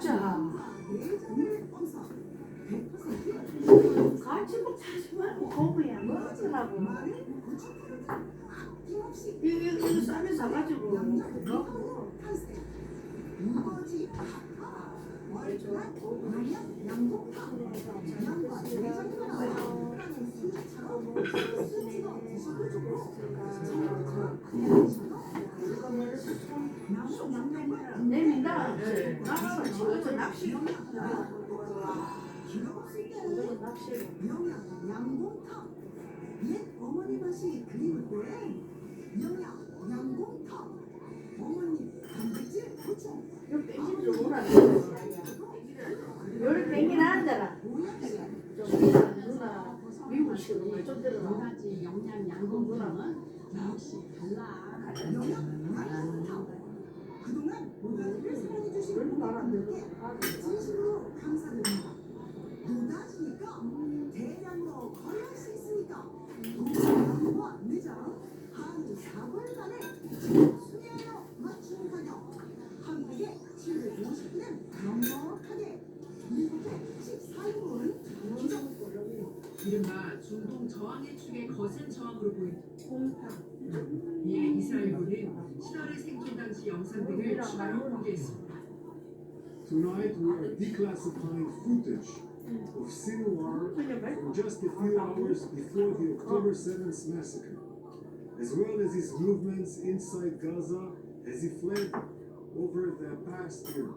먹자. 같이 먹자지 말고 고부야 먹으라고. 이거 이거 이거 쌈에 사가지고 먹고. 내민다. 나는 지 양곰탕 옛 어머니 맛이 그리운데 영양 양곰탕 어머니 단백질 보충 이거 뺑기를 오라. 열 뺑기는 앉아라. 누나 누나 미국식으로 좀 들어라. 가지 영양 양분은 역시 달라. 영양 양곰탕 그동안 사랑해 주신 그런 말안 분들께 들어. 진심으로 감사드립니다 노다지니까 대량으로 거래할 수 있으니까 동시장과 매장 한 4월간에 순위하여 맞춤 가격 한국에 750는 넉넉하게 미국에 14인분 기적 이른바 중동 저항의 축의 거센 저항으로 보인다. 이 생긴 당시 영상 등을 추가로 공개했습니다. Tonight we are declassifying footage of Sinwar from just a few hours before the October 7th massacre, as well as his movements inside Gaza as he fled over the past year.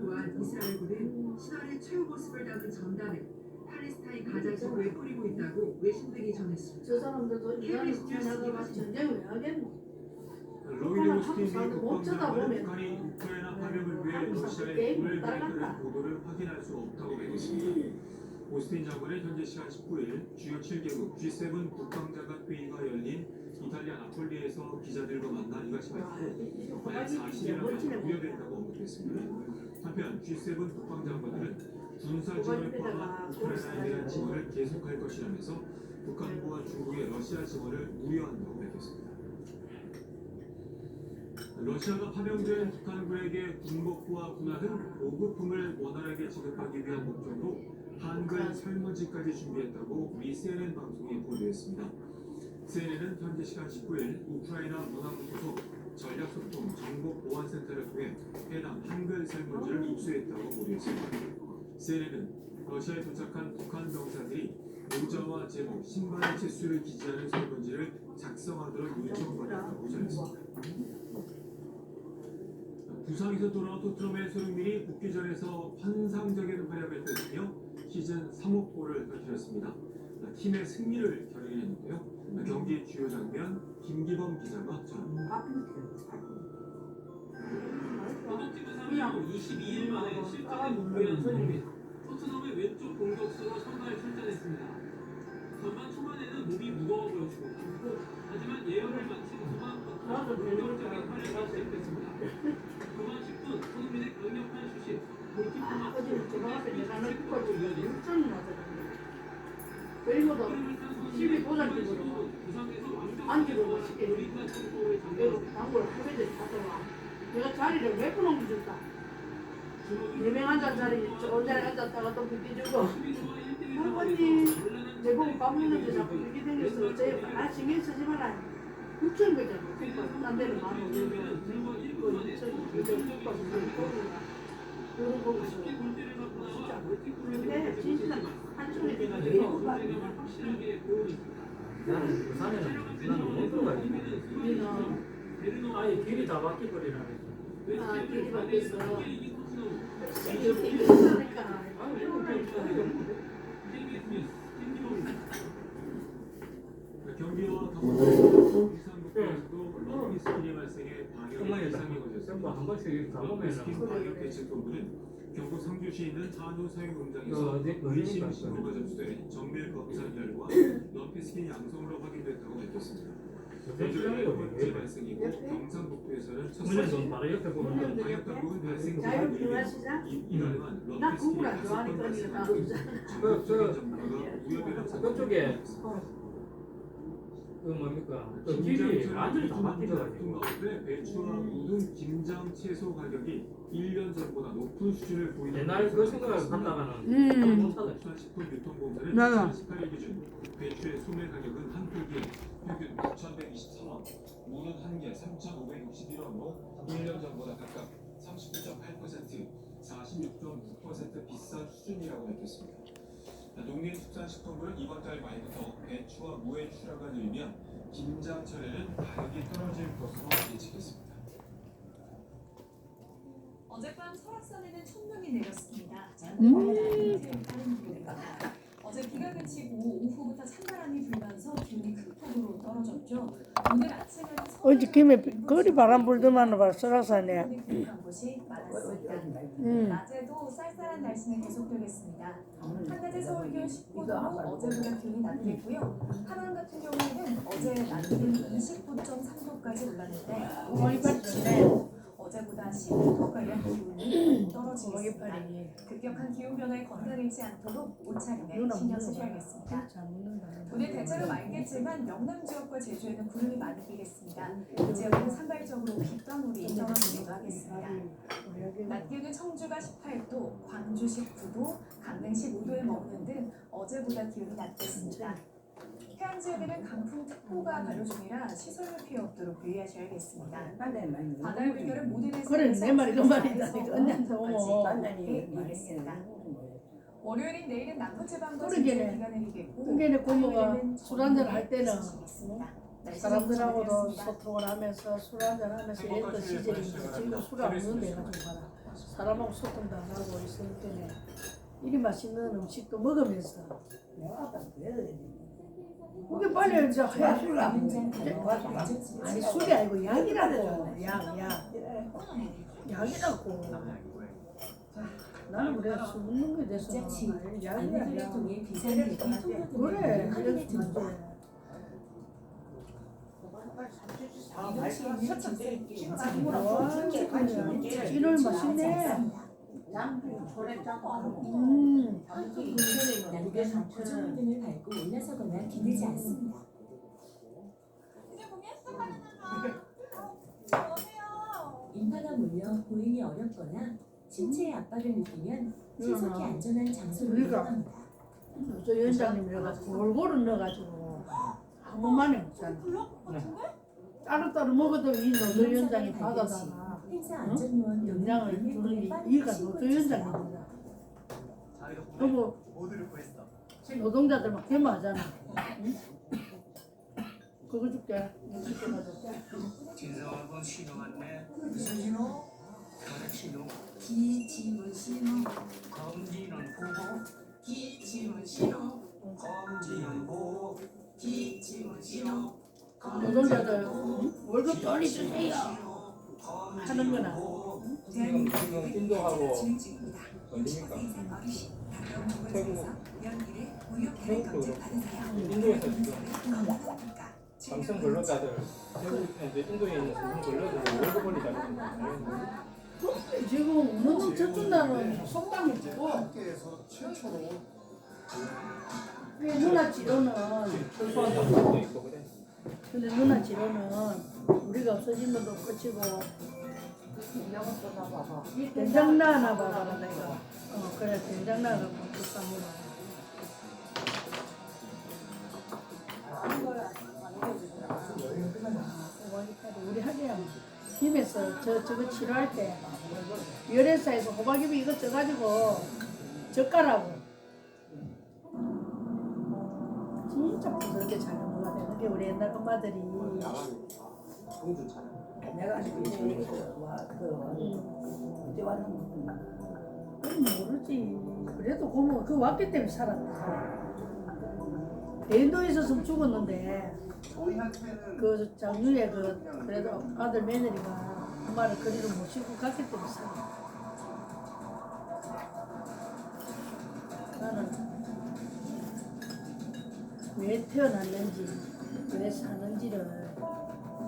또한 이스라엘군은 신화의 최후 모습을 담은 전단을 팔레스타인 가자 지구에 뿌리고 있다고 외신들이 전했습니다. 저 사람들도 이런 나가가 전쟁을 하겠노? 로이드 오스틴 사람들 못 국방장관은 북한이 우크라이나 파병을 위해 공을 따라간다. 보냈다는 보도를 확인할 수 없다고 밝혔습니다. 오스틴 장관은 현재 시간 19일 주요 7개국 G7 국방장관 회의가 열린 이탈리아 나폴리에서 기자들과 만나 이같이 밝혔고 만약 사실이라면 우려된다고 언급했습니다. 한편 G7 국방장관들은 군사 지원을 포함한 우크라이나에 대한 지원을 계속할 것이라면서 북한과 중국의 러시아 지원을 우려한다고 밝혔습니다. 러시아가 파병된 북한군에게 군복과 군화 등 보급품을 원활하게 지급하기 위한 목적으로 한글 설문지까지 준비했다고 미 CNN 방송이 보도했습니다. CNN은 현재 시간 19일 우크라이나 문화부 소속 전략소통 정보보안센터를 통해 해당 한글 설문지를 입수했다고 보도했습니다. CNN은 러시아에 도착한 북한 병사들이 모자와 제목, 신발의 채수를 기재하는 설문지를 작성하도록 요청받았다고 전했습니다. 부상에서 돌아온 토트넘의 손흥민이 복귀전에서 환상적인 활약을 펼치며 시즌 3호 골을 터뜨렸습니다. 팀의 승리를 결의했는데요. 경기의 주요 장면 김기범 기자가 전합니다. 소속팀은 3일 22일 만에 실전에 복귀한 손흥민 토트넘의 왼쪽 공격수로 선발 출전했습니다. 전반 초반에는 몸이 무거워 보였고 하지만 예열을 마친 후반 부터 본격적인 활약이 시작됐습니다. 그리고도 15분 부상에서 완벽한 안기로 멋있게 우리가 tempo를 내가 자리를 몇 분 옮겨줬다. 네명 앉은 자리 저 자리 앉았다가 또 비켜주고 할머니 내 보고 밥 먹는데 자꾸 이렇게 생겼어. 제 아, 신경 쓰지 마라. 육천 거잖아. 국밥 딴 데는 이거 국 근데 진짜 바뀌어버리라. 아 한 걸렸습니다. 번씩 가보면은 방역 대책본부는 경북 성주시에 있는 한우 사육 그 농장에서 어디 의심 신고가 접수돼 정밀 검사 결과 러비 스킨 양성으로 확인됐다고 밝혔습니다. 번째. 발생이고 경상북도에서는 첫 물론 발생. 방역 당국은? 이- 이날만. 전국적인 전문가가 우려되는 상황이 그쪽에 발생했습니다. 그 뭡니까 그 길이 완전히 다 바뀌어가지고 가운데 배추와 우등 김장 채소 가격이 1년 전보다 높은 수준을 보이는 옛날 그 생각을 갖다가는 음. 식품 유통공사는 맞아. 2018일 기준. 배추의 소매 가격은 한 포기에 평균 9,123원, 무는 한 개 3,561원으로 1년 전보다 각각 39.8%, 46.9% 비싼 수준이라고 밝혔습니다. 농림축산식품부는 이번 달 말부터 배추와 무의 출하가 늘면 김장철에는 가격이 떨어질 것으로 예측했습니다. 어젯밤 설악산에는 천둥이 내렸습니다. 음. 어제 비가 그치고 오후부터 찬바람이 불면서 기온이 큰 폭으로 떨어졌죠. 오늘 아침에는 김에 거리 바람 불더만 봐 곳이 많았습니다. 음. 낮에도 쌀쌀한 날씨는 계속되겠습니다. 한낮에 서울 기온 19도로 어제보다 기온이 낮겠고요. 하남 같은 경우에는 어제 낮 기온이 29.3도까지 올랐는데 오늘 아침에 어제보다 12도가량 기온이 떨어지겠습니다. 급격한 기온 변화에 건강 잃지 않도록 옷차림에 신경 쓰셔야겠습니다. 오늘 대체로 맑겠지만 영남 지역과 제주에는 구름이 많이 끼겠습니다. 이 지역은 산발적으로 빗방울이 떨어지기도 하겠습니다. 낮 기온은 청주가 18도, 광주 19도, 강릉 15도에 머무는 등 어제보다 기온이 낮겠습니다. 해안 지역에는 강풍 특보가 발효 중이라 시설물 피해 없도록 유의하셔야겠습니다. 바다의 물결은 모든 해상에서 그래 내 말이 그 말이다. 언니한테 오면. 네, 알겠습니다. 월요일인 내일은 남부 지방과 그러게네. 제주에 비가 내리겠고 그러게네, 고모가 화요일에는 술 한잔 할 때는 사람들하고도. 소통을 하면서 술 한잔 하면서 이랬던 시절인데 지금 술안 먹는데 가지고 봐라. 사람하고 소통도 안 하고 있을 때는 이리 맛있는 음식도 먹으면서 그 게 빨리 이제 먹어. 아니 술이 아니고 약이라고 약 약. 약이라고. 나는 그래 술 먹는 대해서는 아니, 약이야 약. 그래 그래서 문제. 찌를 맛있네. 음. 구조물등을 밟고 올라서거나 기대지 않습니다. 인파가 몰려 보행이 어렵거나 신체의 압박을 느끼면 신속히 안전한 장소로 우리가 이동합니다. 저 위원장님 이래가지고 골고루 넣어가지고 아무 말이 없잖아. 따로따로 먹어도 이 노조 위원장이 받아다가 행사 안전요원 영향을 주는 게 이가 노조 위원장입니다. 그리고 노동자들 막 데모하잖아. 응? 그거 줄게. 줄게 가져올게. 진성하고 신호 왔네. 무슨 신호? 가족 신호. 기지문 신호 검진은 보고, 기지문 신호 검진은 보고, 기지문 신호 노동자들 응? 월급 빨리 주세요. 하는 거나. 지금 지금 인도하고? 어르신 태국 태국도 그렇고. 인도에서 지금 삼성 근로자들 태국 이제 인도에 있는 삼성 근로자들 월급 올리자고 지금 운동 쳤준다는 속담이 최초로 왜 누나 치료는. 근데 누나 치료는 우리가 없어지면 도 끝이고. 된장 나나 봐봐라 내가 어 그래 된장 나가 먹겠답니다 우리 하기야. 김에서 저 저거 치료할 때 열애사에서 호박잎이 이거 쪄가지고 젓가락으로. 진짜 부드럽게 잘 넘어가야 되는 게 우리 옛날 엄마들이 내가 지금 그 어디 왔는 그건 모르지. 그래도 고모 그 왔기 때문에 살았다 대인도에 있었으면 죽었는데 그 장유의 그 그래도 아들 며느리가 엄마를 그리로 모시고 갔기 때문에 살았다 나는 왜 태어났는지 왜 사는지를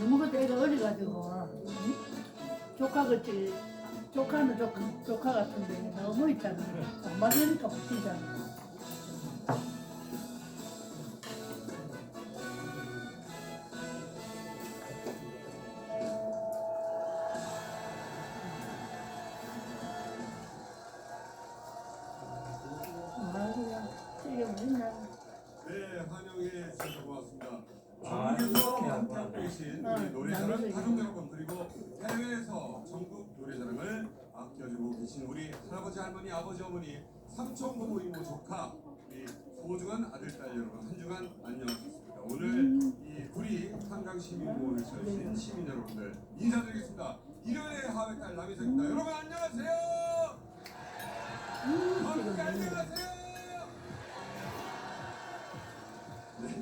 너무 그때 애가 어려가지고 응? 조카같이 조카는 조카, 조카 같은데 너무 있잖아 안 맞으니까 붙이잖아 아 아껴주고 계신 우리 할아버지 할머니 아버지 어머니 삼촌 부모 이모 조카 이 소중한 아들 딸 여러분 한 주간 안녕하셨습니까? 오늘 이 구리 한강 시민공원을 찾으신 시민 여러분들 인사드리겠습니다. 일요일의 하회딸 남희석입니다. 여러분 안녕하세요. 함께 안녕하세요.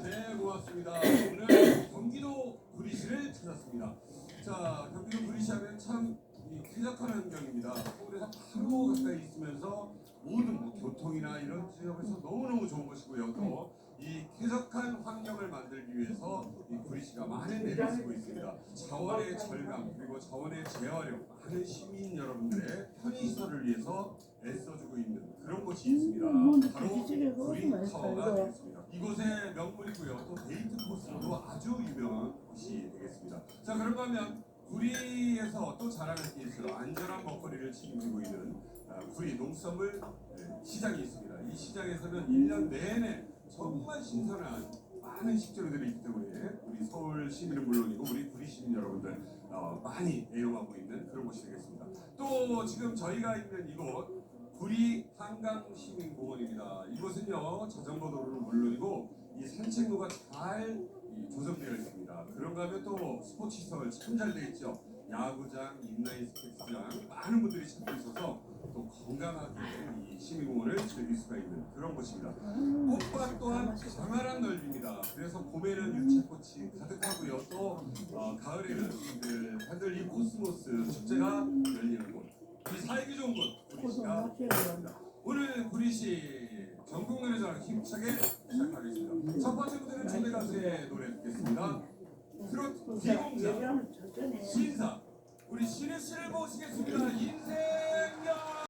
네, 고맙습니다. 오늘 경기도 구리시를 찾았습니다. 자, 경기도 구리시 하면 참이 쾌적한 환경입니다. 서울에서 바로 가까이 있으면서 모든 뭐 교통이나 이런 지역에서 너무너무 좋은 곳이고요. 또 이 쾌적한 환경을 만들기 위해서 이 구리시가 많은 애를 쓰고 있습니다. 자원의 절감 그리고 자원의 재활용 많은 시민 여러분들의 편의시설을 위해서 애써주고 있는 그런 곳이 있습니다. 바로 구리 타워가 되겠습니다. 이곳의 명물이고요. 또 데이트 코스로도 아주 유명한 곳이 되겠습니다. 자, 그런가 하면 구리에서 또게 있어요. 안전한 먹거리를 책임지고 있는 아, 구리 농수산물 네, 시장이 있습니다. 이 시장에서는 1년 내내 정말 신선한 많은 식재료들이 있기 때문에 우리 서울 시민은 물론이고 우리 구리 시민 여러분들 어, 많이 애용하고 있는 그런 곳이 되겠습니다. 또 지금 저희가 있는 이곳 구리 한강시민공원입니다. 이곳은요 자전거 도로는 물론이고 이 산책로가 잘 이, 조성되어 있습니다. 그런가 하면 또 스포츠 시설 참잘 되어 있죠. 야구장, 인라인 스케이트장 많은 분들이 찾고 있어서 또 건강하게 이 시민공원을 즐길 수가 있는 그런 곳입니다. 꽃밭 또한 광활한 넓입니다. 그래서 봄에는 유채꽃이 가득하고요. 또 어, 가을에는 그 다들 이 코스모스 축제가 열리는 곳. 이 살기 좋은 곳 구리시가 있습니다. 오늘 구리시 전국 노래자랑 힘차게 시작하겠습니다. 첫 번째 무대는 초대 가수의 노래 듣겠습니다. 트로트 비공자. 신사 우리 신의 씨를 모시겠습니다. 인생여